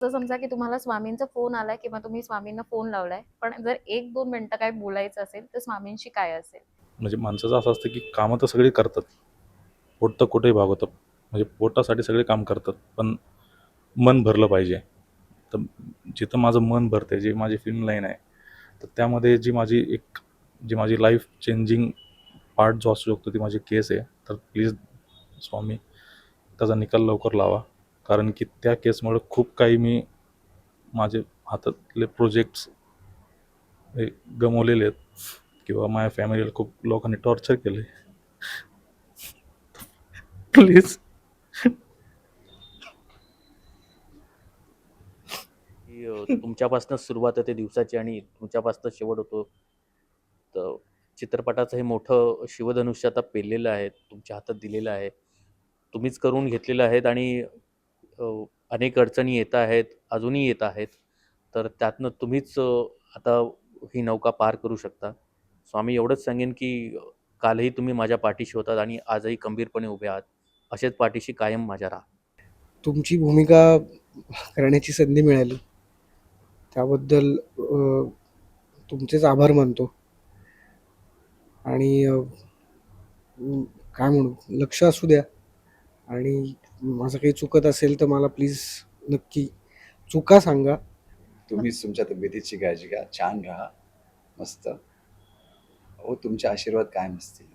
तर समजा की तुम्हाला स्वामींचा फोन आलाय किंवा तुम्ही स्वामींना फोन लावलाय पण जर एक दोन मिनिटं काय बोलायचं असेल तर स्वामींशी काय असेल? म्हणजे माणसाचं असं असतं की कामं तर सगळी करतात. पोट तर कुठेही भागवतं. म्हणजे पोटासाठी सगळे काम करतात पण मन भरलं पाहिजे. तर जिथं माझं मन भरते जी माझी फिल्म लाईन आहे तर त्यामध्ये जी माझी एक जी माझी लाईफ चेंजिंग पार्ट जो असू शकतो ती माझी केस आहे. तर प्लीज स्वामी त्याचा निकाल लवकर लावा. कारण की त्या केसमुळे खूप काही मी माझे हातातले प्रोजेक्ट्स हे गमवलेले आहेत. किंवा माझ्या फॅमिलीला खूप लोकांनी टॉर्चर केले प्लीज तुमच्यापासून सुरुवात होते दिवसाची आणि तुमच्यापासून शेवट होतो. तर चित्रपटाचं हे मोठं शिवधनुष्य आता पेललेलं आहे. तुमच्या हातात दिलेलं आहे. तुम्हीच करून घेतलेलं आहेत आणि अनेक अडचणी येत आहेत अजूनही येत आहेत. तर त्यातनं तुम्हीच आता ही नौका पार करू शकता. स्वामी एवढंच सांगेन की कालही तुम्ही माझ्या पाठीशी होतात आणि आजही खंबीरपणे उभे आहात. असेच पाठीशी कायम माझ्या राहा. तुमची भूमिका करण्याची संधी मिळाली. त्याबद्दल तुमचेच आभार मानतो. आणि काय म्हणू लक्ष असू द्या. आणि माझं काही चुकत असेल तर मला प्लीज नक्की चुका सांगा. तुम्हीच तुमच्या तब्येतीची काळजी घ्या छान राहा मस्त. हो तुमचे आशीर्वाद कायम असतील.